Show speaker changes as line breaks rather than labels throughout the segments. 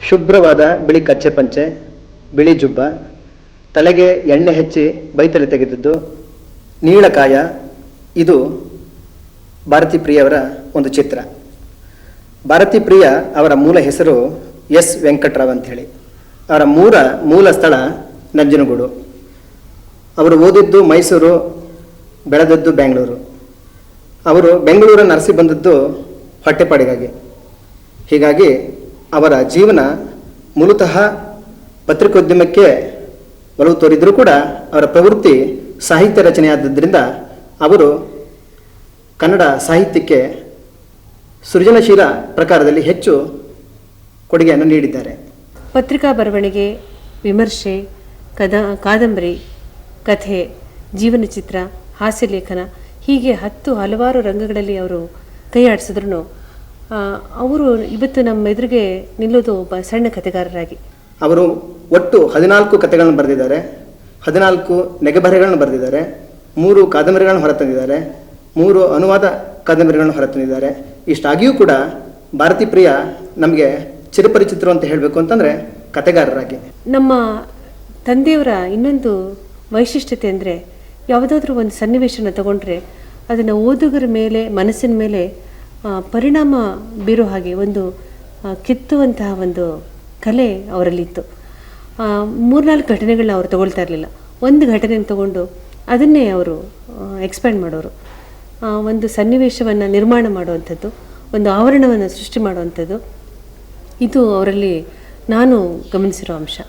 ಶುಭ್ರವಾದ ಬಿಳಿ ಕಚ್ಚೆ ಪಂಚೆ ಬಿಳಿ ಜುಬ್ಬ ತಲೆಗೆ ಎಣ್ಣೆ ಹೆಚ್ಚಿ ಬೈತಲೆ ತೆಗೆದಿದ್ದು ನೀಳಕಾಯ ಇದು ಭಾರತಿ ಪ್ರಿಯವರ ಒಂದು ಚಿತ್ರ. ಭಾರತಿ ಪ್ರಿಯ ಅವರ ಮೂಲ ಹೆಸರು ಎಸ್ ವೆಂಕಟರಾವ್ ಅಂತ ಹೇಳಿ ಅವರ ಮೂರ ಮೂಲ ಸ್ಥಳ ನಂಜನಗೂಡು. ಅವರು ಓದಿದ್ದು ಮೈಸೂರು, ಬೆಳೆದದ್ದು ಬೆಂಗಳೂರು. ಅವರು ಬೆಂಗಳೂರನ್ನು ಅರಸಿ ಬಂದದ್ದು ಹೊಟ್ಟೆಪಾಡಿಗಾಗಿ. ಹೀಗಾಗಿ ಅವರ ಜೀವನ ಮೂಲತಃ ಪತ್ರಿಕೋದ್ಯಮಕ್ಕೆ ಒಲವು ತೋರಿದರೂ ಕೂಡ ಅವರ ಪ್ರವೃತ್ತಿ ಸಾಹಿತ್ಯ ರಚನೆಯಾದದ್ದರಿಂದ ಅವರು ಕನ್ನಡ ಸಾಹಿತ್ಯಕ್ಕೆ ಸೃಜನಶೀಲ ಪ್ರಕಾರದಲ್ಲಿ ಹೆಚ್ಚು ಕೊಡುಗೆಯನ್ನು ನೀಡಿದ್ದಾರೆ.
ಪತ್ರಿಕಾ ಬರವಣಿಗೆ, ವಿಮರ್ಶೆ, ಕದ, ಕಾದಂಬರಿ, ಕಥೆ, ಜೀವನ ಚಿತ್ರ, ಹಾಸ್ಯ ಲೇಖನ ಹೀಗೆ ಹತ್ತು ಹಲವಾರು ರಂಗಗಳಲ್ಲಿ ಅವರು ಕೈ ಆಡಿಸಿದ್ರು ಅವರು ಇವತ್ತು ನಮ್ಮ ಎದುರಿಗೆ ನಿಲ್ಲೋದು ಒಬ್ಬ ಸಣ್ಣ ಕಥೆಗಾರರಾಗಿ.
ಅವರು ಒಟ್ಟು ಹದಿನಾಲ್ಕು ಕಥೆಗಳನ್ನು ಬರೆದಿದ್ದಾರೆ, ಹದಿನಾಲ್ಕು ನೆಗೆಬರೆಗಳನ್ನು ಬರೆದಿದ್ದಾರೆ, ಮೂರು ಕಾದಂಬರಿಗಳನ್ನು ಹೊರತಂದಿದ್ದಾರೆ, ಮೂರು ಅನುವಾದ ಕಾದಂಬರಿಗಳನ್ನು ಹೊರತಂದಿದ್ದಾರೆ. ಇಷ್ಟಾಗಿಯೂ ಕೂಡ ಭಾರತಿ ಪ್ರಿಯ ನಮಗೆ ಚಿರಪರಿಚಿತರು ಅಂತ ಹೇಳಬೇಕು ಅಂತಂದರೆ ಕತೆಗಾರರಾಗಿ
ನಮ್ಮ ತಂದೆಯವರ ಇನ್ನೊಂದು ವೈಶಿಷ್ಟ್ಯತೆ ಅಂದರೆ ಯಾವುದಾದ್ರೂ ಒಂದು ಸನ್ನಿವೇಶನ ತಗೊಂಡ್ರೆ ಅದನ್ನು ಓದುಗರ ಮೇಲೆ, ಮನಸ್ಸಿನ ಮೇಲೆ ಪರಿಣಾಮ ಬೀರೋ ಹಾಗೆ ಒಂದು ಕಿತ್ತುವಂತಹ ಒಂದು ಕಲೆ ಅವರಲ್ಲಿತ್ತು. ಮೂರ್ನಾಲ್ಕು ಘಟನೆಗಳನ್ನ ಅವರು ತಗೊಳ್ತಾ ಇರಲಿಲ್ಲ. ಒಂದು ಘಟನೆಯನ್ನು ತಗೊಂಡು ಅದನ್ನೇ ಅವರು ಎಕ್ಸ್ಪ್ಯಾಂಡ್ ಮಾಡೋರು. ಒಂದು ಸನ್ನಿವೇಶವನ್ನು ನಿರ್ಮಾಣ ಮಾಡುವಂಥದ್ದು, ಒಂದು ಆವರಣವನ್ನು ಸೃಷ್ಟಿ ಮಾಡುವಂಥದ್ದು, ಇದು ಅವರಲ್ಲಿ ನಾನು ಗಮನಿಸಿರೋ ಅಂಶ.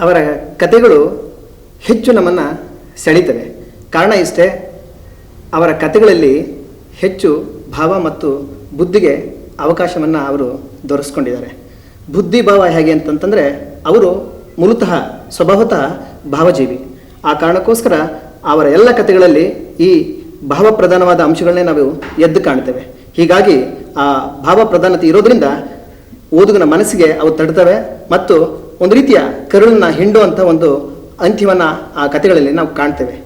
ಅವರ ಕಥೆಗಳು ಹೆಚ್ಚು ನಮ್ಮನ್ನು ಸೆಳೀತವೆ. ಕಾರಣ ಇಷ್ಟೇ, ಅವರ ಕಥೆಗಳಲ್ಲಿ ಹೆಚ್ಚು ಭಾವ ಮತ್ತು ಬುದ್ಧಿಗೆ ಅವಕಾಶವನ್ನು ಅವರು ದೊರಕಿಸ್ಕೊಂಡಿದ್ದಾರೆ ಬುದ್ಧಿ ಭಾವ ಹೇಗೆ ಅಂತಂತಂದರೆ ಅವರು ಮೂಲತಃ ಸ್ವಭಾವತಃ ಭಾವಜೀವಿ. ಆ ಕಾರಣಕ್ಕೋಸ್ಕರ ಅವರ ಎಲ್ಲ ಕಥೆಗಳಲ್ಲಿ ಈ ಭಾವಪ್ರಧಾನವಾದ ಅಂಶಗಳನ್ನೇ ನಾವು ಎದ್ದು ಕಾಣ್ತೇವೆ. ಹೀಗಾಗಿ ಆ ಭಾವಪ್ರಧಾನತೆ ಇರೋದ್ರಿಂದ ಓದುಗನ ಮನಸ್ಸಿಗೆ ಅವು ತಡ್ತವೆ ಮತ್ತು ಒಂದು ರೀತಿಯ ಕರುಳನ್ನ ಹಿಂಡುವಂಥ ಒಂದು ಅಂತ್ಯವನ್ನು ಆ ಕಥೆಗಳಲ್ಲಿ ನಾವು ಕಾಣ್ತೇವೆ.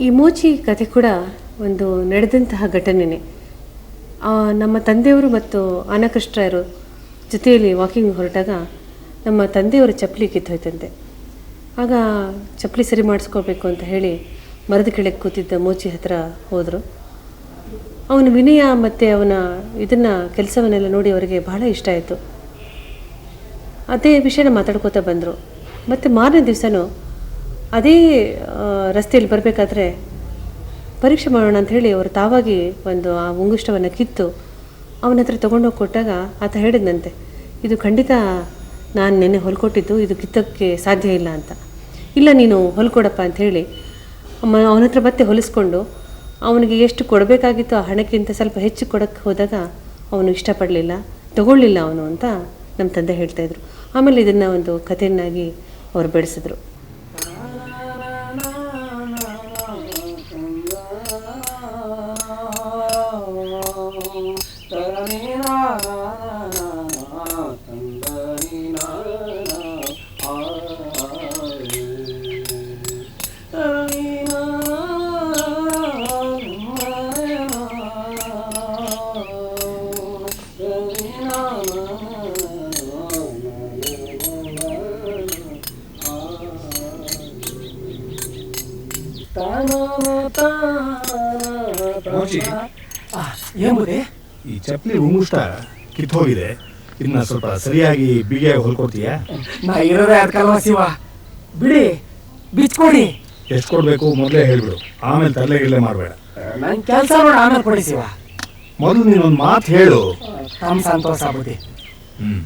ಈ ಮೋಚಿ ಕಥೆ ಕೂಡ ಒಂದು ನಡೆದಂತಹ ಘಟನೆನೇ. ನಮ್ಮ ತಂದೆಯವರು ಮತ್ತು ಅನಕೃಷ್ಣರು ಜೊತೆಯಲ್ಲಿ ವಾಕಿಂಗ್ ಹೊರಟಾಗ ನಮ್ಮ ತಂದೆಯವರ ಚಪ್ಪಲಿ ಕಿತ್ತೋಯ್ತಂತೆ. ಆಗ ಚಪ್ಪಲಿ ಸರಿ ಮಾಡಿಸ್ಕೋಬೇಕು ಅಂತ ಹೇಳಿ ಮರದ ಕೆಳಗೆ ಕೂತಿದ್ದ ಮೋಚಿ ಹತ್ರ ಹೋದರು. ಅವನ ವಿನಯ ಮತ್ತು ಅವನ ಇದನ್ನು, ಕೆಲಸವನ್ನೆಲ್ಲ ನೋಡಿ ಅವರಿಗೆ ಬಹಳ ಇಷ್ಟ ಆಯಿತು. ಅದೇ ವಿಷಯನ ಮಾತಾಡ್ಕೋತಾ ಬಂದರು. ಮತ್ತು ಮಾರನೇ ದಿವಸನೂ ಅದೇ ರಸ್ತೆಯಲ್ಲಿ ಬರಬೇಕಾದ್ರೆ ಪರೀಕ್ಷೆ ಮಾಡೋಣ ಅಂತ ಹೇಳಿ ಅವರು ತಾವಾಗಿ ಒಂದು ಆ ಉಂಗುಷ್ಟವನ್ನು ಕಿತ್ತು ಅವನ ಹತ್ರ ತೊಗೊಂಡೋಗಿ ಕೊಟ್ಟಾಗ ಆತ ಹೇಳಿದಂತೆ ಇದು ಖಂಡಿತ ನಾನು ನೆನ್ನೆ ಹೊಲ್ಕೊಟ್ಟಿದ್ದು, ಇದು ಕಿತ್ತಕ್ಕೆ ಸಾಧ್ಯ ಇಲ್ಲ ಅಂತ. ಇಲ್ಲ, ನೀನು ಹೊಲ್ಕೊಡಪ್ಪ ಅಂತ ಹೇಳಿ ಅಮ್ಮ ಅವನ ಹತ್ರ ಮತ್ತೆ ಹೊಲಿಸ್ಕೊಂಡು, ಅವನಿಗೆ ಎಷ್ಟು ಕೊಡಬೇಕಾಗಿತ್ತು ಆ ಹಣಕ್ಕಿಂತ ಸ್ವಲ್ಪ ಹೆಚ್ಚು ಕೊಡೋಕ್ಕೆ ಹೋದಾಗ ಅವನು ಇಷ್ಟಪಡಲಿಲ್ಲ, ತಗೊಳ್ಳಿಲ್ಲ ಅವನು ಅಂತ ನಮ್ಮ ತಂದೆ ಹೇಳ್ತಾಯಿದ್ರು ಆಮೇಲೆ ಇದನ್ನು ಒಂದು ಕಥೆಯನ್ನಾಗಿ ಅವರು ಬೆಳೆಸಿದ್ರು.
ಮೋಚಿ
ಏನ್ ಬುದ್ಧಿ?
ಈ ಚಪ್ಪಲಿ ಉಂಗುಷ್ಟ ಕಿತ್ತೋಗಿದೆ ಇದನ್ನ ಸ್ವಲ್ಪ ಸರಿಯಾಗಿ ಬಿಗಿಯಾಗಿ ಹೊಲ್ಕೊಡ್ತೀಯಾ?
ನಾ ಇರೋದೇ ಅದಕ್ಕಲ್ವಾ ಶಿವ. ಬಿಡಿ ಬಿಚ್ಕೊಡಿ.
ಎಷ್ಟು ಕೊಡ್ಬೇಕು ಮೊದಲೇ ಹೇಳ್ಬಿಡು. ಆಮೇಲೆ ತರಲೆ ಗಿರ್ಲೆ ಮಾಡಬೇಡ.
ನನ್ ಕೆಲಸ ನೋಡಿ ಆಮೇಲೆ ಕೊಡಿ ಶಿವ.
ಮೊದಲು ನೀನೊಂದು ಮಾತು ಹೇಳು.
ತಮ್ಮ ಸಂತೋಷ ಆಗುತ್ತೆ
ಹ್ಮ್.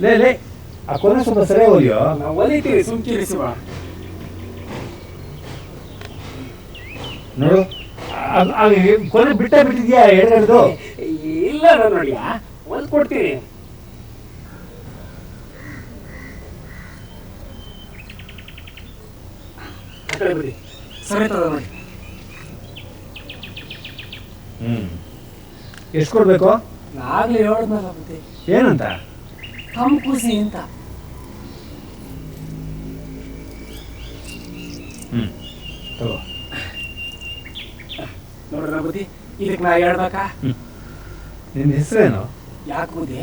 ಲೇ ಲೇ ಆ ಕೊನೆ ಸ್ವಲ್ಪ ಸರಿ ಹೋಗ್ಯೋ
ನಾವು ಒಲಿತೀವಿ ಸುಮ್ಕಿರಿ ಶಿವ
ನೋಡು ಆ ಕೊನೆ ಬಿಟ್ಟ ಬಿಟ್ಟಿದ್ಯಾ ಎಡಗಡೆದು?
ಇಲ್ಲ ನಾನು ನೋಡಿ ಹೊಲ್ದು ಕೊಡ್ತೀನಿ ಆ ಕಡೆ ಬಿಡಿ ಸರಿತದ ನೋಡಿ.
ಹ್ಮ್. ಎಷ್ಟು ಕೊಡ್ಬೇಕು?
ಆಗ್ಲೇ ಹೇಳಿದ್ನಲ್ಲ ಬುದ್ಧಿ
ಏನಂತ?
ಕಂಪೂಸಿ ಅಂತ
ಹ್ಞೂ ತಗೋ.
ನೋಡ್ರ ಬುದಿ ಇದಕ್ಕೆ ನಾ ಹೇಳ್ಬೇಕಾ?
ನಿನ್ನ ಹೆಸರೇನು?
ಯಾಕೆ ಬುದ್ಧಿ?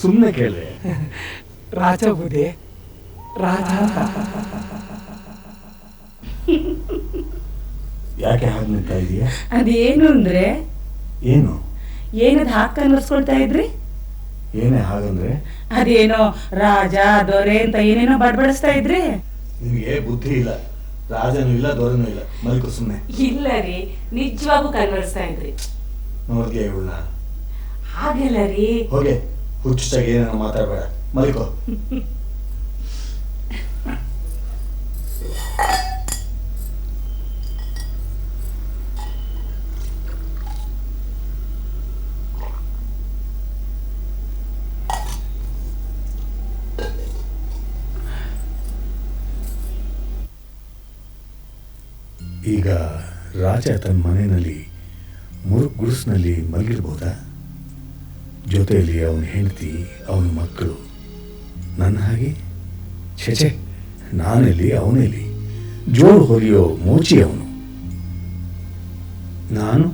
ಸುಮ್ಮನೆ ಕೇಳಿದೆ.
ರಾಜ ಬುದ್ಧಿ. ರಾಜ.
ಯಾಕೆ ಹಾಗೆ ನಿಂತಾ ಇದೀಯಾ?
ಅದೇನು ಅಂದ್ರೆ?
ಏನು?
ಏನದು ಹಾಕ ಅನ್ನಿಸ್ಕೊಳ್ತಾ ಇದ್ರಿ?
ಏನೇ ಹಾಗಂದ್ರೆ?
ಅದೇನೋ ರಾಜ ದೊರೆ ಅಂತ ಏನೇನೋ ಬಡ್ಬಡಿಸ್ತಾ ಇದ್ರಿ?
ನಿಮಗೆ ಬುದ್ಧಿ ಇಲ್ಲ. ರಾಜನೂ ಇಲ್ಲ ದೊರೆನೂ ಇಲ್ಲ. ಮಲ್ಕು ಸುಮ್ಮನೆ
ಇಲ್ಲ ರೀ ನಿಜವಾಗೂ ಕನ್ವರ್ಸ್ತಾ ಇದ್ರಿ.
ನೋಡ್ಗೆ ಇವಳನ್ನ?
ಹಾಗೆಲ್ಲ ರೀ.
ಹೋಗೆ ಹುಚ್ಚಾಗಿ ಏನೇನೋ ಮಾತಾಡಬೇಡ. ಮಲ್ಕೋ ಈಗ ರಾಜ ತನ್ನ ಮನೆಯಲ್ಲಿ ಮುರುಕ್ ಗುಡಿಸ್ನಲ್ಲಿ ಮಲಗಿರ್ಬೋದಾ? ಜೊತೆಯಲ್ಲಿ ಅವನ ಹೆಂಡತಿ, ಅವನ ಮಕ್ಕಳು. ನನ್ನ ಹಾಗೆ? ಛೆ ನಾನೆಲ್ಲಿ, ಅವನೆಲ್ಲಿ. ಜೋರು ಹೊಲಿಯೋ ಮೋಚಿ ಅವನು. ನಾನು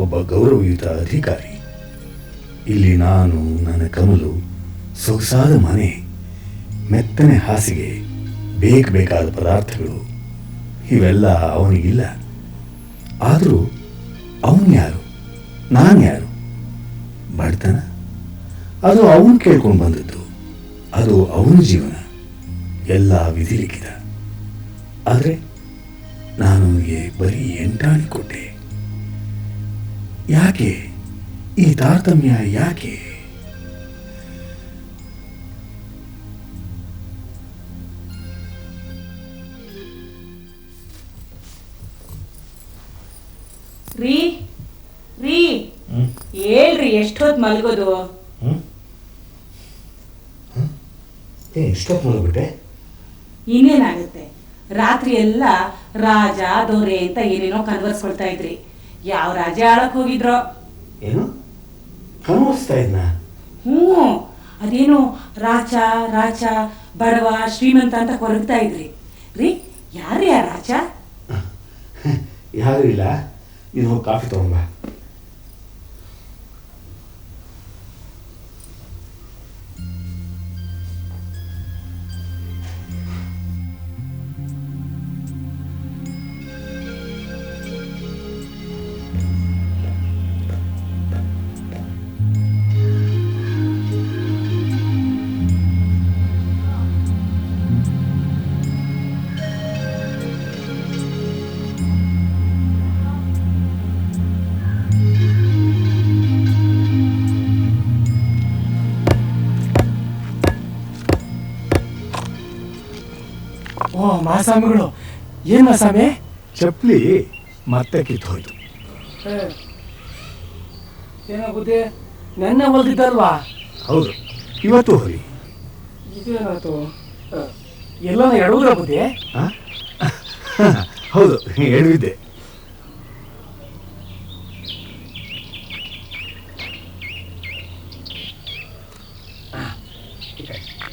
ಒಬ್ಬ ಗೌರವಯುತ ಅಧಿಕಾರಿ. ಇಲ್ಲಿ ನಾನು, ನನ್ನ ಕಮಲು, ಸೊಗಸಾದ ಮನೆ, ಮೆತ್ತನೆ ಹಾಸಿಗೆ ಬೇಕು ಬೇಕಾದ ಪದಾರ್ಥಗಳು, ಇವೆಲ್ಲ ಅವನಿಗಿಲ್ಲ. ಆದರೂ ಅವನು ಯಾರು? ನಾನು ಯಾರು? ಬಡತನ ಅದು ಅವನು ಕೇಳ್ಕೊಂಡು ಬಂದದ್ದು. ಅದು ಅವನ ಜೀವನ. ಎಲ್ಲ ವಿಧಿಲಿಕ್ಕಿದ ಆದರೆ ನಾನು ಅವನಿಗೆ ಬರೀ ಎಂಟಾಣಿ ಕೊಟ್ಟೆ. ಯಾಕೆ? ಈ ತಾರತಮ್ಯ ಯಾಕೆ?
ಹೇಳ್ರಿ ಮಲಗೋದು?
ಏ ಎಷ್ಟೊತ್ತು ಮಲಗ್ಬಿಟ್ಟೆ?
ಇನ್ನೇನಾಗುತ್ತೆ? ರಾತ್ರಿ ಎಲ್ಲ ರಾಜ ದೊರೆ ಅಂತ ಏನೇನೋ ಕನ್ವರ್ಸ್ಕೊಳ್ತಾ ಇದ್ರಿ. ಯಾವ ರಾಜ ಆಳಕ್ ಹೋಗಿದ್ರೋ?
ಏನು? ಕನ್ವರ್ಸ್ತಾ ಇದ್ನ?
ಹ್ಞೂ. ಅದೇನೋ ರಾಜ ರಾಜ ಬಡವ ಶ್ರೀಮಂತ ಅಂತ ಕೊರಗ್ತಾ ಇದ್ರಿ. ರೀ ಯಾರೇ ಆ ರಾಜ?
ಯಾರು ಇಲ್ಲ. ಇದು ಕಾಫಿ ತಗೊಂಬ
ಓ ಏನು ಆಸಾಮಿ?
ಚಪ್ಪಲಿ ಚಪ್ಲಿ ಮತ್ತೆ ಕಿತ್ತು ಹೋಯ್ತು.
ಏನೋ ನನ್ನ ನೆನ್ನೆ ಹೊಲ್ದಿದ್ದಲ್ವಾ?
ಹೌದು ಇವತ್ತು ಹೋಗಿ
ಇದೇನಾಯ್ತು? ಎಲ್ಲ ಎಡವುದ್ರ ಬುದ್ಧಿ?
ಹೌದು ಎಡವಿದ್ದೆ.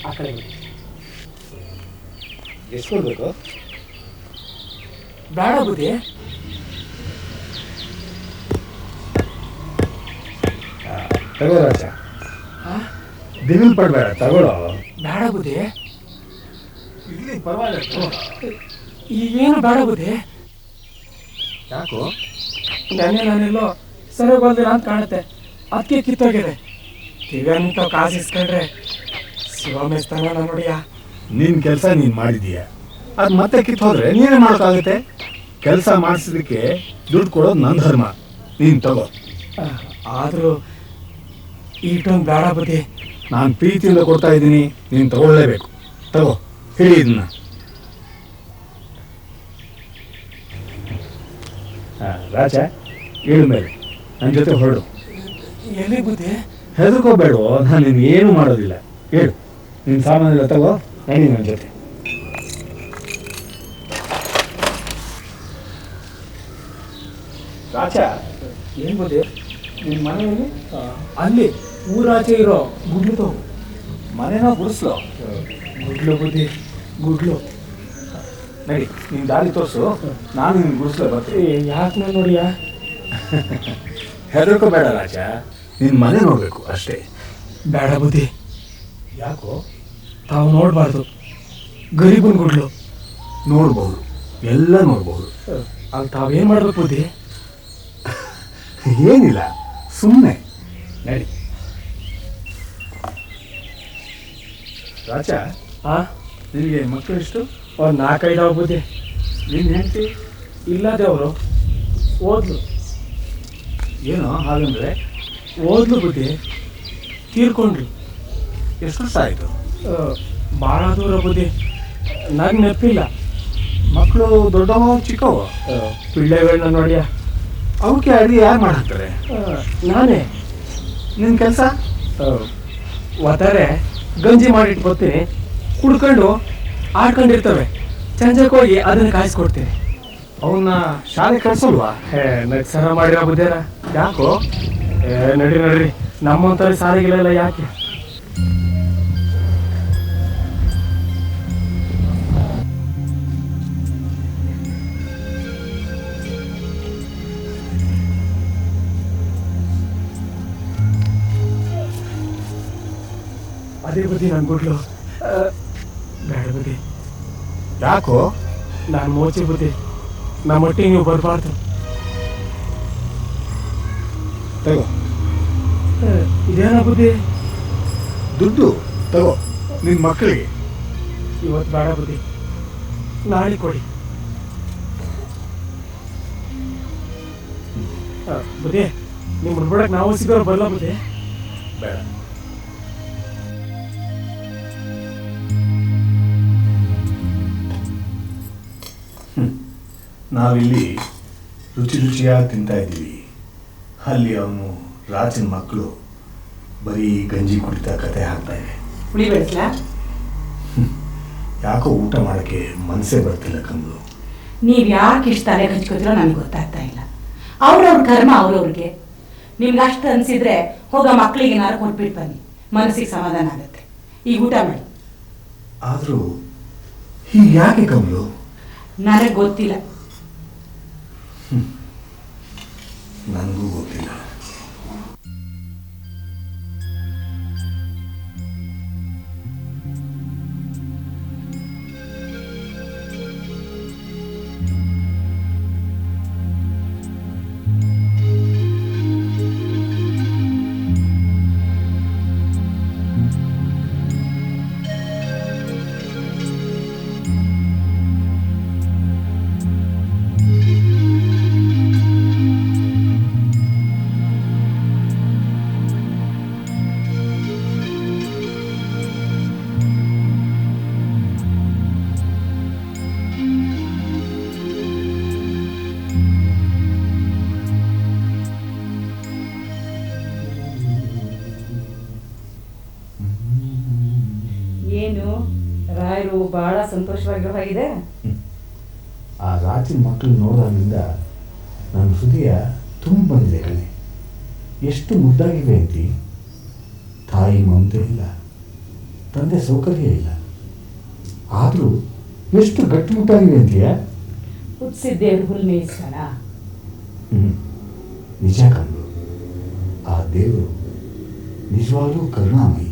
ಆ ಕಡೆ ಬಿಡಿ.
ಎಷ್ಟು ಕೊಡ್ಬೇಕು
ಬೇಡ ಬುದ್ಧಿ.
ತಗೋ ರಾಜ.
ಆ?
ದಿವಿಲ್ ಪಡ್ಬೇಡ ತಗೊಳ್ಳೋ.
ಬೇಡ ಬುದ್ಧಿ.
ಇಲ್ಲಿ ಪರವಾಗಿಲ್ಲ
ಏನು ಬೇಡ ಬುದ್ಧಿ.
ಯಾಕೋ?
ನೆನ್ನೆ ನಾನೆಲ್ಲೋ ಸರಿ ಬಂದಿಲ್ಲ ಅಂತ ಕಾಣುತ್ತೆ. ಅದಕ್ಕೆ ಕಿತ್ತೋಗಿದೆ. ತಿಗಂತ ಕಾಸು ಇಸ್ಕೊಂಡ್ರೆ ಶಿವ ಮೆಸ್ತಾನ ನೋಡಿಯಾ?
ನಿನ್ ಕೆಲಸ ನೀನ್ ಮಾಡಿದೀಯ ಅದ್ ಮತ್ತೆ ಕಿತ್ ಹೋದ್ರೆ ನೀನೇ ಮಾಡೋಕ್ಕಾಗುತ್ತೆ? ಕೆಲಸ ಮಾಡಿಸಿದಕ್ಕೆ ದುಡ್ಡು ಕೊಡೋದು ನನ್ನ ಧರ್ಮ. ನೀನ್ ತಗೋ.
ಆದರೂ ಈಟೊಂದು ಬೇಡ ಬುದ್ಧಿ.
ನಾನು ಪ್ರೀತಿಯಿಂದ ಕೊಡ್ತಾ ಇದ್ದೀನಿ ನೀನ್ ತಗೊಳ್ಳೇಬೇಕು. ತಗೋ ಹೇಳಿ ಇದನ್ನ ರಾಜ ಇಳಿದ ಮೇಲೆ. ನನ್ನ ಜೊತೆ ಹೊರಡು.
ಎಲ್ಲಿ ಬುದ್ಧಿ?
ಹೆದರ್ಕೋಬೇಡ ನಾನು ನಿನ್ಗೆ ಏನು ಮಾಡೋದಿಲ್ಲ. ಹೇಳು. ನಿನ್ನ ಸಾಮಾನೆಲ್ಲ ತಗೋ. ನಡಿ ನನ್ನ ಜೊತೆ ರಾಜ
ಏನು ಬುದ್ಧಿ
ನಿನ್ನ ಮನೆಯಲ್ಲಿ?
ಅಲ್ಲಿ ಊರಾಚೆ ಇರೋ ಗುಡ್ಲು ತಗೋ.
ಮನೆನೋ ಗುಡಿಸ್ಲು?
ಗುಡ್ಲು ಬುದ್ಧಿ ಗುಡ್ಲು.
ನಡಿ ನಿನ್ನ ದಾರಿ ತೋರಿಸು. ನಾನು ನಿನ್ನ ಗುಡಿಸ್ಲು ಬರ್ತೀನಿ.
ಯಾಕೆ ನಾನು ನೋಡಿಯಾ?
ಹೆದರ್ಕೋಬೇಡ ರಾಜ. ನಿನ್ನ ಮನೆ ನೋಡಬೇಕು ಅಷ್ಟೇ.
ಬೇಡ ಬುದ್ಧಿ.
ಯಾಕೋ?
ತಾವು ನೋಡಬಾರ್ದು. ಗರೀಬನ್ ಗುಡ್ಲು
ನೋಡ್ಬೋದು. ಎಲ್ಲ ನೋಡ್ಬೋದು.
ಅಲ್ಲಿ ತಾವೇನು ಮಾಡಬೇಕು ಬುದ್ಧಿ
ಏನಿಲ್ಲ. ಸುಮ್ಮನೆ ನಡಿ. ರಾಜ?
ಆ?
ನಿನಗೆ ಮಕ್ಕಳು ಎಷ್ಟು?
ಅವ್ರು ನಾಲ್ಕೈದು ಆಗ್ಬೋದೆ
ನಿನ್ನ ಹೆಂಡತಿ?
ಇಲ್ಲದೆ ಅವರು. ಓದ್ಲು.
ಏನೋ ಹಾಗಂದ್ರೆ?
ಓದ್ಲು ಬುದ್ಧಿ ತೀರ್ಕೊಂಡ್ರು.
ಎಷ್ಟು ವರ್ಷ ಆಯಿತು?
ಭಾಳ ದೂರ ಬುದ್ಧಿ. ನಂಗೆ ನೆನಪಿಲ್ಲ
ಮಕ್ಕಳು ದೊಡ್ಡವ ಚಿಕ್ಕವ.
ಪಿಳ್ಳೆಗಳನ್ನ ನೋಡಿಯ.
ಅವಕ್ಕೆ ಅಡಿ ಯಾರು ಮಾಡ್ತಾರೆ
ನಾನೇ.
ನಿನ್ನ ಕೆಲಸ?
ಒತ್ತಾರೆ ಗಂಜಿ ಮಾಡಿಟ್ಕೊತೀನಿ ಕುಡ್ಕೊಂಡು ಆಡ್ಕೊಂಡಿರ್ತವೆ. ಸಂಜೆಗೆ ಹೋಗಿ ಅದನ್ನ ಕಾಯಿಸ್ಕೊಡ್ತೀನಿ.
ಅವನ್ನ ಶಾಲೆ ಕಳ್ಸಲ್ವಾ?
ಹೇ ನಡ್ಸರ ಮಾಡಿರೋ ಬುದ್ಧಿರ
ಯಾಕೋ?
ಏ ನಡಿ ನಡ್ರಿ. ನಮ್ಮಂಥವ್ರಿಗೆ ಸಾರಿಗಿಲ್ಲ ಯಾಕೆ? ಅದೇ ಬುದ್ಧಿ ನನ್ ಗುಡ್ಲು. ಆ, ಬೇಡ ಬುದ್ಧಿ.
ಯಾಕೋ?
ನಾನು ಮೋಚಿ ಬುದ್ಧಿ. ನಮ್ಮೊಟ್ಟಿಗೆ ನೀವು ಬರಬಾರ್ದು.
ತಗೋ.
ಇದೇನ ಬುದ್ಧಿ?
ದುಡ್ಡು ತಗೋ ನಿನ್ನ ಮಕ್ಕಳಿಗೆ.
ಇವತ್ತು ಬೇಡ ಬುದ್ಧಿ. ನಾಳೆ ಕೊಡಿ. ಬುದ್ಧಿ ನಿಮ್ಮನ್ನು ಬಿಡಕ್ಕೆ ನಾವು ಸಿಗೋರು ಬರಲ್ಲ ಬುದ್ಧಿ?
ಬೇಡ. ನಾವಿಲ್ಲಿ ರುಚಿ ರುಚಿಯಾಗಿ ತಿಂತಾ ಇದ್ದೀವಿ. ಅಲ್ಲಿ ಅವನು ರಾಜನ ಮಕ್ಕಳು ಬರೀ ಗಂಜಿ ಕುಡಿತಾ ಕತೆ ಹಾಕ್ತಾ ಇದೆ
ಹುಳಿ ಬೆಳೆಸ್ಲಾ
ಯಾಕೋ ಊಟ ಮಾಡೋಕ್ಕೆ ಮನಸ್ಸೇ ಬರ್ತಿಲ್ಲ ಕಮಲು.
ನೀವು ಯಾಕೆ ಇಷ್ಟ ತಲೆ ಹಚ್ಕೋತಿರೋ ನನಗೆ ಗೊತ್ತಾಗ್ತಾ ಇಲ್ಲ. ಅವ್ರವ್ರ ಕರ್ಮ ಅವ್ರವ್ರಿಗೆ. ನಿಮ್ಗೆ ಅಷ್ಟು ಅನ್ಸಿದ್ರೆ ಹೋಗ ಮಕ್ಕಳಿಗೆ ಏನಾರು ಕೊಟ್ಬಿಟ್ಟು ಬನ್ನಿ. ಮನಸ್ಸಿಗೆ ಸಮಾಧಾನ ಆಗುತ್ತೆ. ಈಗ ಊಟ ಮಾಡಿ.
ಆದರೂ ಹೀಗೆ ಯಾಕೆ ಕಮಲು?
ನನಗೆ ಗೊತ್ತಿಲ್ಲ.
ನನಗೂ ಗೊತ್ತಿಲ್ಲ
ಏನು ಸಂತೋಷವಾಗಿರೋ ಹಾಗಿದೆ
ಆ ರಾತ್ರಿ ಮಕ್ಕಳು ನೋಡೋದ್ರಿಂದ ನನ್ನ ಹೃದಯ ತುಂಬ ಬಂದಿದೆ ಕಣೆ. ಎಷ್ಟು ಮುದ್ದಾಗಿವೆ ಅಂತಿ? ತಾಯಿ ಮಮತೆ ಇಲ್ಲ. ತಂದೆ ಸೌಕರ್ಯ ಇಲ್ಲ. ಆದರೂ ಎಷ್ಟು ಗಟ್ಟಿಮುಟ್ಟಾಗಿವೆ ಅಂತೀಯ?
ಹುಟ್ಟಿಸಿದ್ದೇನು ಹುಲ್ ಮೇಯಿಸೋಣ
ಹ್ಞೂ ನಿಜ ಕಂಡು. ಆ ದೇವರು ನಿಜವಾಗ್ಲೂ ಕರುಣಾಮಯಿ.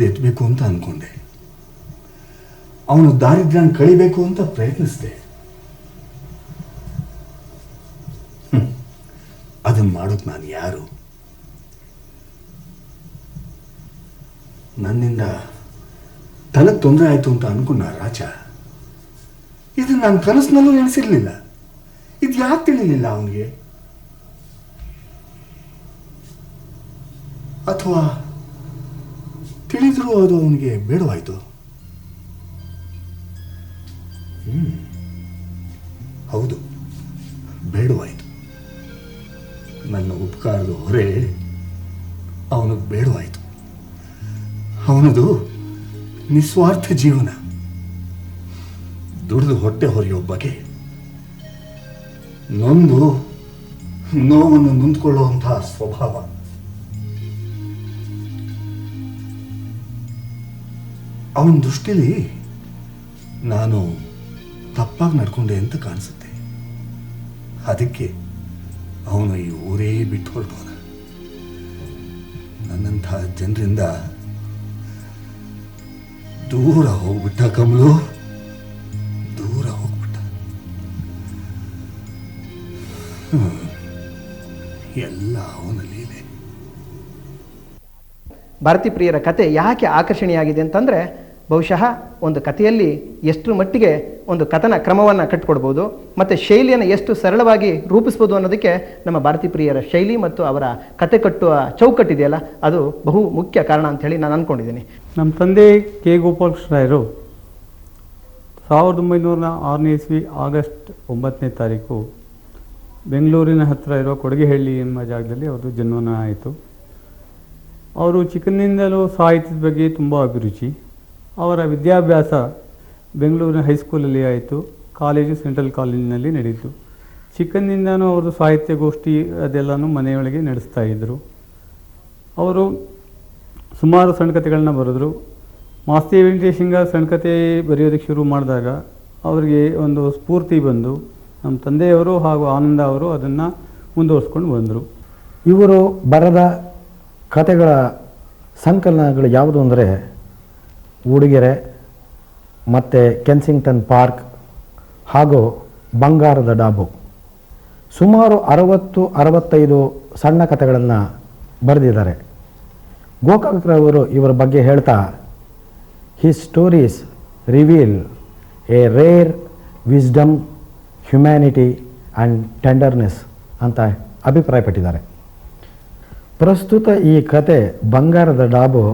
ಹಿಡಿದು ಎತ್ತಬೇಕು ಅಂತ ಅಂದ್ಕೊಂಡೆ ಅವನು ದಾರಿದ್ರ್ಯನ ಕಳಿಬೇಕು ಅಂತ ಪ್ರಯತ್ನಿಸಿದೆ. ಅದನ್ನು ಮಾಡೋದು ನಾನು ಯಾರು? ನನ್ನಿಂದ ತನಗೆ ತೊಂದರೆ ಆಯಿತು ಅಂತ ಅನ್ಕೊಂಡ ರಾಜ, ಇದು ನಾನು ಕನಸಿನಲ್ಲೂ ನೆನೆಸಿರಲಿಲ್ಲ ಇದು ಯಾಕೆ ತಿಳಿಲಿಲ್ಲ ಅವನಿಗೆ? ಅಥವಾ ತಿಳಿದರೂ ಅದು ಅವನಿಗೆ ಬೇಡವಾಯಿತು ಹೌದು, ಬೇಡವಾಯಿತು. ನನ್ನ ಉಪಕಾರದ ಹೊರೆ ಅವನಿಗೆ ಬೇಡವಾಯಿತು. ಅವನದು ನಿಸ್ವಾರ್ಥ ಜೀವನ. ದುಡಿದು ಹೊಟ್ಟೆ ಹೊರೆಯೋ ಬಗೆ ನೊಂದು ನೋವನ್ನು ನೊಂದ್ಕೊಳ್ಳುವಂತಹ ಸ್ವಭಾವ. ಅವನ ದೃಷ್ಟಿಲಿ ನಾನು ತಪ್ಪಾಗಿ ನಡ್ಕೊಂಡೆ ಅಂತ ಕಾಣಿಸುತ್ತೆ. ಅದಕ್ಕೆ ಅವನು ಈ ಊರೇ ಬಿಟ್ಟು ಹೊರಟೋದ ನನ್ನಂಥ ಜನರಿಂದ ದೂರ ಹೋಗ್ಬಿಟ್ಟ ಕಮಲು. ದೂರ ಹೋಗ್ಬಿಟ್ಟ. ಎಲ್ಲ ಅವನಲ್ಲಿ ಲೀಲೆ.
ಭಾರತಿ ಪ್ರಿಯರ ಕತೆ ಯಾಕೆ ಆಕರ್ಷಣೀಯಾಗಿದೆ ಅಂತಂದರೆ ಬಹುಶಃ ಒಂದು ಕಥೆಯಲ್ಲಿ ಎಷ್ಟು ಮಟ್ಟಿಗೆ ಒಂದು ಕಥನ ಕ್ರಮವನ್ನು ಕಟ್ಟಿಕೊಡ್ಬೋದು ಮತ್ತು ಶೈಲಿಯನ್ನು ಎಷ್ಟು ಸರಳವಾಗಿ ರೂಪಿಸ್ಬೋದು ಅನ್ನೋದಕ್ಕೆ ನಮ್ಮ ಭಾರತಿ ಪ್ರಿಯರ ಶೈಲಿ ಮತ್ತು ಅವರ ಕತೆ ಕಟ್ಟುವ ಚೌಕಟ್ಟಿದೆಯಲ್ಲ ಅದು ಬಹು ಮುಖ್ಯ ಕಾರಣ ಅಂಥೇಳಿ ನಾನು ಅಂದ್ಕೊಂಡಿದ್ದೀನಿ
ನಮ್ಮ ತಂದೆ ಕೆ ಗೋಪಾಲಕೃಷ್ಣರಾಯರು ಸಾವಿರದ ಒಂಬೈನೂರ ಆರನೇ ಇಸ್ವಿ ಆಗಸ್ಟ್ ಒಂಬತ್ತನೇ ತಾರೀಕು ಬೆಂಗಳೂರಿನ ಹತ್ತಿರ ಇರೋ ಕೊಡಗೆಹಳ್ಳಿ ಎಂಬ ಜಾಗದಲ್ಲಿ ಅವರು ಜನ್ಮನ ಆಯಿತು. ಅವರು ಚಿಕ್ಕಂದಿನಿಂದಲೂ ಸಾಹಿತ್ಯದ ಬಗ್ಗೆ ತುಂಬ ಅಭಿರುಚಿ. ಅವರ ವಿದ್ಯಾಭ್ಯಾಸ ಬೆಂಗಳೂರಿನ ಹೈಸ್ಕೂಲಲ್ಲಿ ಆಯಿತು, ಕಾಲೇಜು ಸೆಂಟ್ರಲ್ ಕಾಲೇಜಿನಲ್ಲಿ ನಡೆಯಿತು. ಚಿಕ್ಕಂದಿಂದನೂ ಅವರು ಸಾಹಿತ್ಯ ಗೋಷ್ಠಿ ಅದೆಲ್ಲನೂ ಮನೆಯೊಳಗೆ ನಡೆಸ್ತಾ ಇದ್ದರು ಅವರು ಸುಮಾರು ಸಣ್ಕತೆಗಳನ್ನ ಬರೆದ್ರು. ಮಾಸ್ತಿ ವೆಂಕಟೇಶಿಂಗ ಸಣ್ಕತೆ ಬರೆಯೋದಕ್ಕೆ ಶುರು ಮಾಡಿದಾಗ ಅವರಿಗೆ ಒಂದು ಸ್ಫೂರ್ತಿ ಬಂದು ನಮ್ಮ ತಂದೆಯವರು ಹಾಗೂ ಆನಂದ ಅವರು ಅದನ್ನು ಮುಂದುವರಿಸ್ಕೊಂಡು ಬಂದರು.
ಇವರು ಬರೆದ ಕತೆಗಳ ಸಂಕಲನಗಳು ಯಾವುದು ಅಂದರೆ ಉಡುಗೆರೆ, ಮತ್ತು ಕೆನ್ಸಿಂಗ್ಟನ್ ಪಾರ್ಕ್ ಹಾಗೂ ಬಂಗಾರದ ಡಾಬು. ಸುಮಾರು ಅರವತ್ತು, ಅರವತ್ತೈದು ಸಣ್ಣ ಕಥೆಗಳನ್ನು ಬರೆದಿದ್ದಾರೆ. ಗೋಕಾಕ್ರವರು ಇವರ ಬಗ್ಗೆ ಹೇಳ್ತಾ his stories reveal a rare wisdom humanity and tenderness ಅಂತ ಅಭಿಪ್ರಾಯಪಟ್ಟಿದ್ದಾರೆ. ಪ್ರಸ್ತುತ ಈ ಕತೆ ಬಂಗಾರದ ಡಾಬು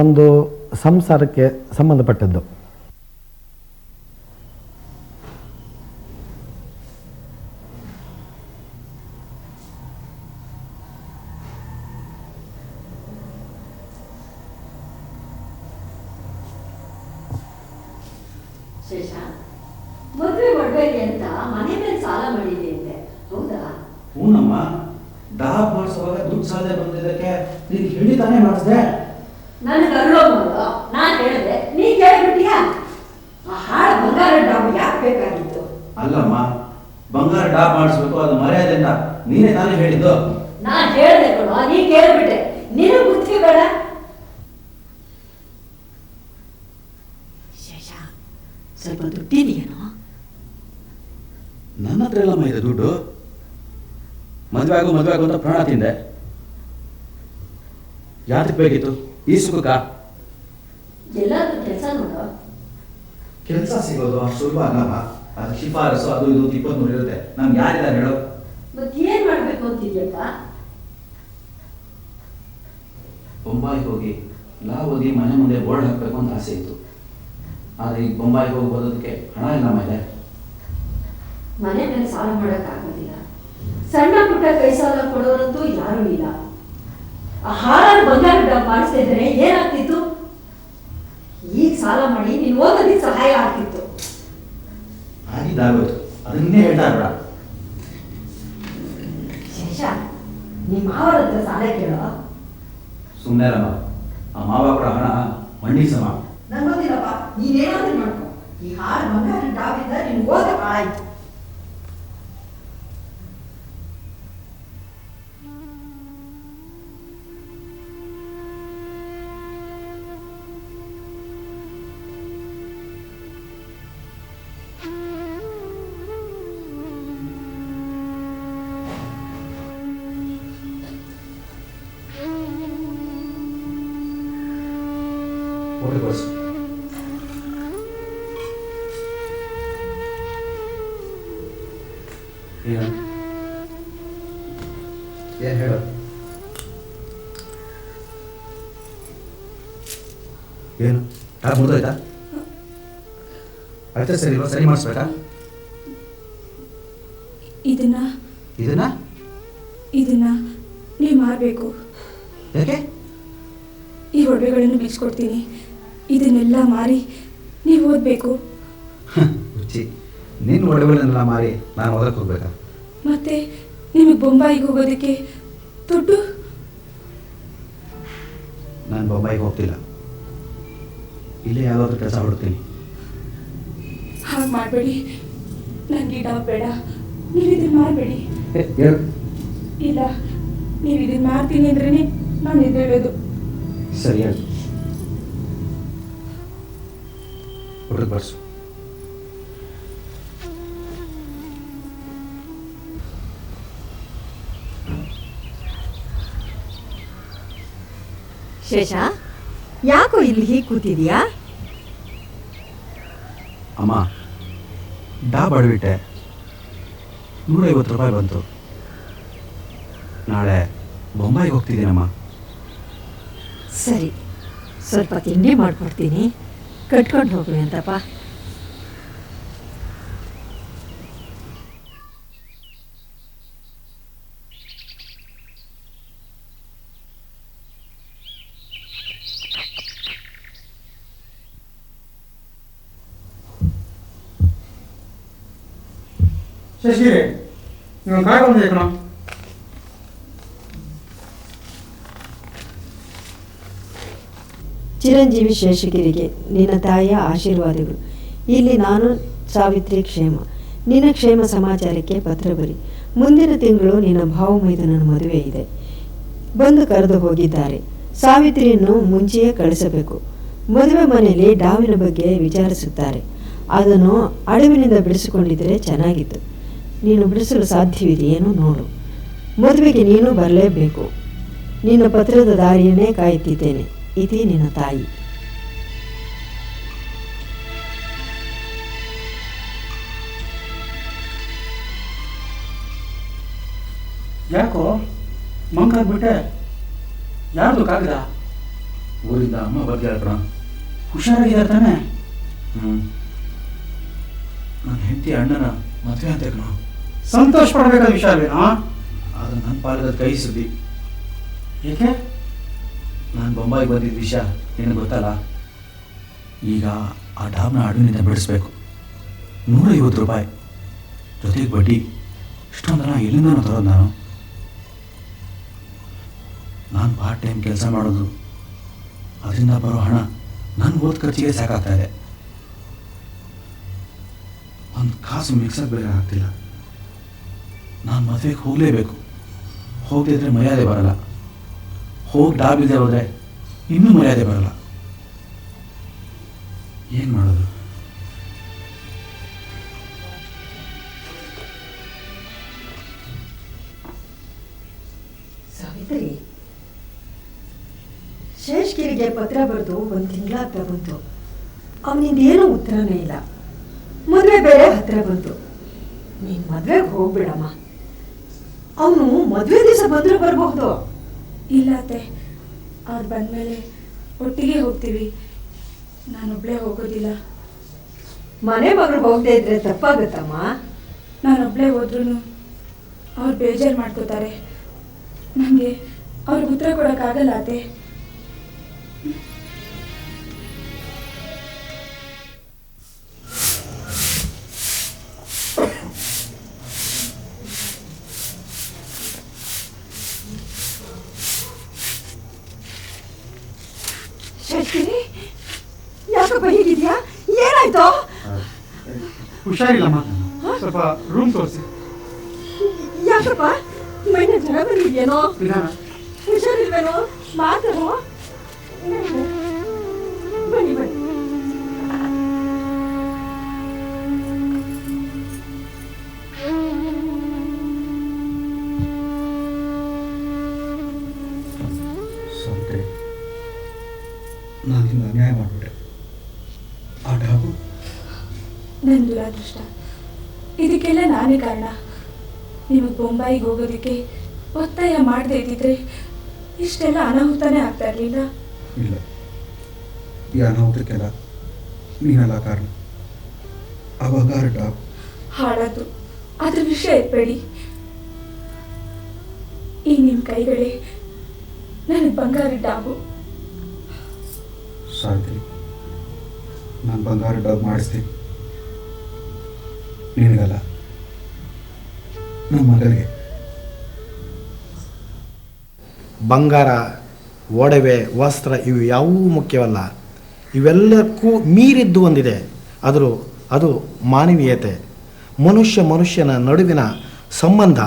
ಒಂದು ಸಂಸಾರಕ್ಕೆ ಸಂಬಂಧಪಟ್ಟದ್ದು.
ಹೂನಮ್ಮ ಡಾಬ್ ಮಾಡಿಸುವಾಗ ದುಡ್ಡು ಸಾಲ ಬಂದಿದ್ದಕ್ಕೆ ನೀನು ಹೇಳಿ ತಾನೇ ಮಾಡಿಸ್ದೆ
ನನಗೆ ಅಲ್ಲೋ ಮಗ ನಾನು ಹೇಳಿದೆ ನೀ ಕೇಳ್ಬಿಟ್ಟಿಯಾ ಆ ಹಾಳು ಬಂಗಾರ ಡಾಬ್ ಯಾಕೆ ಬೇಕಾಗಿತ್ತು
ಅಲ್ಲಮ್ಮ ಬಂಗಾರ ಡಾಬ್ ಮಾಡಿಸ್ಬೇಕು ಅದು ಮರ್ಯಾದೆಯಿಂದ ನೀನೇ ತಾನೇ ಹೇಳಿದ್ದು?
ನಾನು ಹೇಳಿದೆ ಕಣೋ ನೀ ಕೇಳ್ಬಿಟ್ಟೆ. ನೀನು ಬುದ್ಧಿ ಬೇಡ ಸ್ವಲ್ಪ ದುಡ್ಡಿದೆಯೇನೋ?
ನನ್ನ ಹತ್ರ ಎಲ್ಲಮ್ಮ ಇದೆ ದುಡ್ಡು. ಮದುವೆ ಆಗು ಮದುವೆ ಆಗು ಅಂತ ಪ್ರಾಣ ತಿಂದೆ. ಯಾತಕ್ಕೆ ಬೇಕಿತ್ತು? ಈ ಸುಖಕ್ಕ?
ಎಲ್ಲಾದ್ರೂ ಕೆಲಸ ನೋಡು.
ಕೆಲಸ ಸಿಗೋದು ಅಷ್ಟು ಸುಲಭ ಅಲ್ಲಮ್ಮ. ಅದು ಶಿಫಾರಸು ಅದು ಇದು ಇಪ್ಪತ್ತ್ ಮೂರು ಇರುತ್ತೆ. ನಮ್ಗೆ ಯಾರಿದ್ದಾರೆ ಹೇಳು.
ಮತ್ತೆ ಹೋಗಿ ಅಂತಿದ್ಯಪ್ಪ
ಹೋಗಿ ಲಾ ಓದಿ ಮನೆ ಮುಂದೆ ಬೋರ್ಡ್ ಹಾಕಬೇಕು ಅಂತ ಆಸೆ ಇತ್ತು. ಆದ್ರೆ ಈಗ ಬೊಂಬಾಯಿ ಹೋಗಿ ಓದೋದಕ್ಕೆ ಹಣ ಇಲ್ಲ ಇದೆ
ಮನೆ ಮೇಲೆ ಸಾಲ ಮಾಡಕ್ ಆಗೋದಿಲ್ಲ. ಸಣ್ಣ ಪುಟ್ಟ ಕೈ ಸಾಲ ಕೊಡೋರಂತೂ ಯಾರೂ ಇಲ್ಲ. ಹಾರ ಹಾಳಾದ ಬಂಗಾರ ಮಾಡಿಸ್ತಾ ಇದ್ರೆ ಏನಾಗ್ತಿತ್ತು? ಈಗ ಸಾಲ ಮಾಡಿ ನೀನು ಓದೋದಕ್ಕೆ ಸಹಾಯ ಆಗ್ತಿತ್ತು.
ಆಗಿದ್ದಾಗೋಯ್ತು. ಅದನ್ನೇ ಹೇಳ್ತಾ
ನಿಮ್ಮ ಮಾವರ ಹತ್ರ ಸಾಲ ಕೇಳೋ?
ಸುಮ್ಮನೆ ರಮ್ಮ ಆ ಮಾವ ಕೂಡ ಹಣ ಮಣ್ಣಿ ಸಮ.
ನಂಗೊತ್ತಿಲ್ಲಪ್ಪ ಗೊತ್ತಿಲ್ಲಪ್ಪ ನೀನೇನಾದ್ರೂ ಮಾಡ್ಕೊ. ಈ ಹಾಳು ಬಂಗಾರ ಡಾಬಿಂದ ನೀನು ಓದ ಆಯ್ತು
ಆ ಮುರಿದೋಯ್ತಾ ಆಯ್ತಾ ಸರಿ ಇವಾಗ ಸರಿ ಮಾಡಿಸ್ಬೇಕಾ?
ಇದನ್ನ?
ಇದನ್ನ?
ಇದನ್ನ ನೀವು ಮಾರಬೇಕು.
ಯಾಕೆ?
ಈ ಒಡವೆಗಳನ್ನು ಬಿಚ್ಕೊಡ್ತೀನಿ ಇದನ್ನೆಲ್ಲ ಮಾರಿ ನೀವು ಓದಬೇಕು.
ರುಚಿ ನಿನ್ನ ಒಡವೆಗಳನ್ನೆಲ್ಲ ಮಾರಿ ನಾನು ಓದಕ್ಕೆ ಹೋಗ್ಬೇಕಾ?
ಮತ್ತೆ ನಿಮಗೆ ಬೊಂಬಾಯಿಗೆ ಹೋಗೋದಕ್ಕೆ ದುಡ್ಡು?
ನಾನು ಬೊಂಬಾಯಿಗೆ ಹೋಗ್ತಿಲ್ಲ. ಇಲ್ಲೇ ಯಾವಾಗ ಕೆಲಸ ಹುಡುಕ್ತೀನಿ
ಹಾಗೆ ಮಾಡಬೇಡಿ. ನನಗೆ ಈ ಡಾಬ್ ಬೇಡ. ನೀವು ಇದನ್ನ
ಮಾಡಬೇಡಿ.
ಇಲ್ಲ ನೀವು ಇದನ್ನ ಮಾಡ್ತೀನಿ ಅಂದ್ರೆ ನಾನು ಇದು ಹೇಳೋದು.
ಸರಿ ಹೇಳಿ. ಹುಡುಗ ಬರ್ಸು.
ಶೇಷ? ಯಾಕೋ ಇಲ್ಲಿ ಹೀಗೆ ಕೂತಿದ್ಯಾ?
ಅಮ್ಮ ಡಾ ಬಡವಿಟ್ಟೆ ನೂರೈವತ್ತು ರೂಪಾಯಿ ಬಂತು. ನಾಳೆ ಬೊಂಬಾಯಿಗೆ ಹೋಗ್ತಿದ್ದೀನಮ್ಮ.
ಸರಿ ಸ್ವಲ್ಪ ತಿಂಡಿ ಮಾಡ್ಕೊಡ್ತೀನಿ. ಕಟ್ಕೊಂಡು ಹೋಗ್ರಿ ಅಂತಪ್ಪ.
ನೀವು ಕಾಯಿ ಬಂದಿದೆ ಕಣ.
ಚಿರಂಜೀವಿ ಶೇಷಗಿರಿಗೆ ನಿನ್ನ ತಾಯಿಯ ಆಶೀರ್ವಾದಗಳು. ಇಲ್ಲಿ ನಾನು ಸಾವಿತ್ರಿ ಕ್ಷೇಮ. ನಿನ್ನ ಕ್ಷೇಮ ಸಮಾಚಾರಕ್ಕೆ ಪತ್ರ ಬರಿ. ಮುಂದಿನ ತಿಂಗಳು ನಿನ್ನ ಭಾವಮೈದನನ ಮದುವೆ ಇದೆ. ಬಂದು ಕರೆದು ಹೋಗಿದ್ದಾರೆ. ಸಾವಿತ್ರಿಯನ್ನು ಮುಂಚೆಯೇ ಕಳಿಸಬೇಕು. ಮದುವೆ ಮನೆಯಲ್ಲಿ ಡಾವಿನ ಬಗ್ಗೆ ವಿಚಾರಿಸುತ್ತಾರೆ. ಅದನ್ನು ಅಡವಿನಿಂದ ಬಿಡಿಸಿಕೊಂಡಿದ್ದರೆ ಚೆನ್ನಾಗಿತ್ತು. ನೀನು ಬಿಡಿಸಲು ಸಾಧ್ಯವಿದೆಯೇನೋ ನೋಡು. ಮದುವೆಗೆ ನೀನು ಬರಲೇಬೇಕು. ನಿನ್ನ ಪತ್ರದ ದಾರಿಯನ್ನೇ ಕಾಯುತ್ತಿದ್ದೇನೆ. ಇದೇ ನಿನ್ನ ತಾಯಿ.
ಯಾಕೋ? ಮಂಕಾಗ್ಬಿಟ್ಟೆ. ಯಾರ್ದು ಕಾಗದ
ಊರಿಂದ ಅಮ್ಮ ಬಗ್ಗೆ ಕಣ
ಹುಷಾರಾಗಿದ್ದಾರೆ ತಾನೆ.
ಹ್ಮ್. ನನ್ನ ಹೆಂಡತಿ ಅಣ್ಣನ ಮದುವೆ ಅಂತ ಕಣ.
ಸಂತೋಷ ಪಡಬೇಕಾದ ವಿಷಯವೇನೋ
ಅದು ನನ್ನ ಪಾಲದ ಕೈ ಸುದ್ದಿ.
ಏಕೆ
ನಾನು ಬೊಂಬಾಯಿಗೆ ಬಂದಿದ್ದ ವಿಷಯ ನಿನಗೆ ಗೊತ್ತಲ್ಲ? ಈಗ ಆ ಡಾಮ್ನ ಅಡುವಿನಿಂದ ಬಿಡಿಸ್ಬೇಕು. ನೂರೈವತ್ತು ರೂಪಾಯಿ. ಜೊತೆಗೆ ಬಡ್ಡಿ. ಇಷ್ಟೊಂದನ ಹಣ ಎಲ್ಲಿಂದನೂ ತರೋದು ನಾನು. ನಾನು ಪಾರ್ಟ್ ಟೈಮ್ ಕೆಲಸ ಮಾಡೋದು. ಅದರಿಂದ ಬರೋ ಹಣ ನನ್ನ ಓದ್ ಖರ್ಚಿಗೆ ಸಾಕಾಗ್ತಾ ಇದೆ. ಒಂದು ಕಾಸು ಮಿಕ್ಸಕ್ಕೆ ಬೇರೆ ಆಗ್ತಿಲ್ಲ ನಾನು ಮದುವೆಗೆ ಹೋಗಲೇಬೇಕು. ಹೋಗದಿದ್ರೆ ಮರ್ಯಾದೆ ಬರಲ್ಲ. ಹೋಗಿ ಡಾಬಿದೆ ಹೋದರೆ ಇನ್ನೂ ಮರ್ಯಾದೆ ಬರಲ್ಲ. ಏನು ಮಾಡೋದು?
ಶೇಷ್ಗಿರಿಗೆ ಪತ್ರ ಬರೆದು ಒಂದು ತಿಂಗಳಾಗ್ತಾ ಬಂತು. ಅವನಿಂದ ಏನೂ ಉತ್ತರನೇ ಇಲ್ಲ. ಮದುವೆ ಬೇರೆ ಹತ್ರ ಬಂತು. ನೀನು ಮದುವೆಗೆ ಹೋಗ್ಬಿಡಮ್ಮ. ಅವನು ಮದುವೆ ದಿವಸ ಬಂದರೂ ಬರಬಹುದು.
ಇಲ್ಲ ಅತ್ತೆ. ಅವ್ರು ಬಂದಮೇಲೆ ಒಟ್ಟಿಗೆ ಹೋಗ್ತೀವಿ. ನಾನೊಬ್ಳೇ ಹೋಗೋದಿಲ್ಲ.
ಮನೆ ಮಗಳು ಹೋಗದೆ ಇದ್ರೆ ತಪ್ಪಾಗತ್ತಮ್ಮ?
ನಾನೊಬ್ಳೇ ಹೋದ್ರೂ ಅವ್ರು ಬೇಜಾರು ಮಾಡ್ಕೋತಾರೆ. ನನಗೆ ಅವ್ರಿಗೆ ಉತ್ತರ ಕೊಡೋಕ್ಕಾಗಲ್ಲ ಅತ್ತೆ.
ಹುಷಾರಿಲ್ಲಮ್ಮ. ಸ್ವಲ್ಪ ರೂಮ್ ತೋರಿಸಿ.
ಯಾಕಪ್ಪ? ಮೈನ ಜ್ವರ ಬಂದಿದ್ಯೇನೋ?
ನಿಧಾನ
ಹುಷಾರಿಲ್ವೇನೋ? ಮಾತಾಡೋ? ಬನ್ನಿ ಬನ್ನಿ.
ನಾನು ಅನ್ಯಾಯ ಮಾಡಿಬಿಟ್ಟೆ.
ನನ್ನ ದುರಾದೃಷ್ಟ. ಇದಕ್ಕೆಲ್ಲ ನಾನೇ ಕಾರಣ. ನಿಮಗೆ ಬೊಂಬಾಯಿಗೆ ಹೋಗೋದಕ್ಕೆ ಒತ್ತಾಯ ಮಾಡದೇ ಇದ್ದಿದ್ರೆ ಇಷ್ಟೆಲ್ಲ ಅನಾಹುತನೇ ಆಗ್ತಾ ಇರಲಿಲ್ಲ?
ಇಲ್ಲ. ಈ ಅನಾಹುತಕ್ಕೆಲ್ಲ ನೀನಲ್ಲ ಕಾರಣ. ಅವಾಗ
ಹಾಳಾದ್ರು. ಅದ್ರ ವಿಷಯ ಎತ್ಬೇಡಿ ಈ ನಿಮ್ಮ ಕೈಗಳೇ ನನಗೆ ಬಂಗಾರ ಡಾಬು
ಸಾವಿತ್ರಿ ನಾನು ಬಂಗಾರ ಡಾಬ್ ಮಾಡಿಸ್ತೀನಿ. ನಿನಗಲ್ಲ ನಮ್ಮ ಮಗಳಿಗೆ.
ಬಂಗಾರ ಒಡವೆ ವಸ್ತ್ರ ಇವು ಯಾವೂ ಮುಖ್ಯವಲ್ಲ. ಇವೆಲ್ಲಕ್ಕೂ ಮೀರಿದ್ದು ಒಂದಿದೆ. ಆದರೂ ಅದು ಮಾನವೀಯತೆ. ಮನುಷ್ಯ ಮನುಷ್ಯನ ನಡುವಿನ ಸಂಬಂಧ.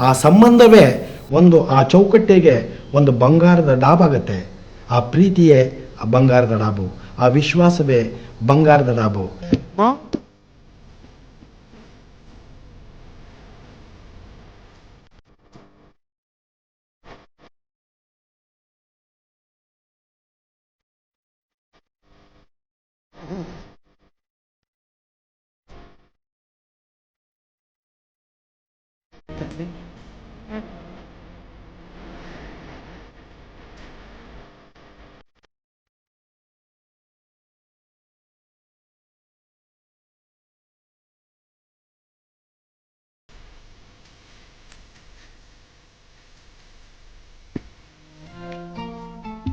ಆ ಸಂಬಂಧವೇ ಒಂದು ಆ ಚೌಕಟ್ಟಿಗೆ ಒಂದು ಬಂಗಾರದ ಡಾಬಾಗತ್ತೆ. ಆ ಪ್ರೀತಿಯೇ ಆ ಬಂಗಾರದ ಡಾಬು. ಆ ವಿಶ್ವಾಸವೇ ಬಂಗಾರದ ಡಾಬು.